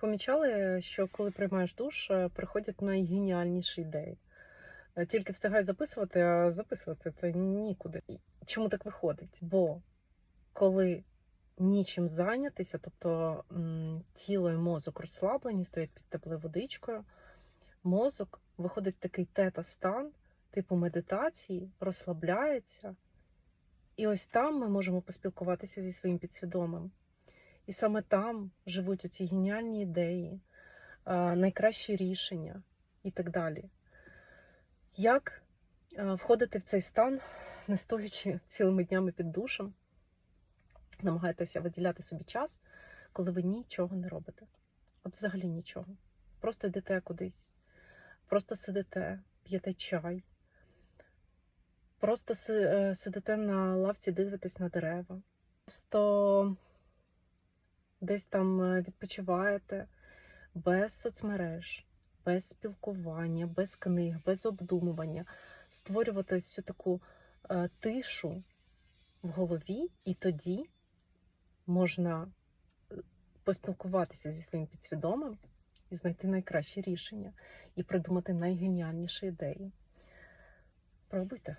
Помічали, що коли приймаєш душ, е, приходять найгеніальніші ідеї. Е, Тільки встигай записувати, а записувати це нікуди. Чому так виходить? Бо коли нічим зайнятися, тобто тіло і мозок розслаблені, стоять під теплою водичкою, мозок виходить в такий тета-стан, типу медитації, розслабляється. І ось там ми можемо поспілкуватися зі своїм підсвідомим. І саме там живуть оці геніальні ідеї, найкращі рішення і так далі. Як входити в цей стан, не стоячи цілими днями під душем, намагайтеся виділяти собі час, коли ви нічого не робите. От взагалі нічого. Просто йдете кудись, просто сидите, п'єте чай, просто е, сидите на лавці, дивитесь на дерева. Просто десь там е, відпочиваєте без соцмереж, без спілкування, без книг, без обдумування, створювати цю таку е, тишу в голові, і тоді можна е, поспілкуватися зі своїм підсвідомим і знайти найкращі рішення, і придумати найгеніальніші ідеї. Пробуйте.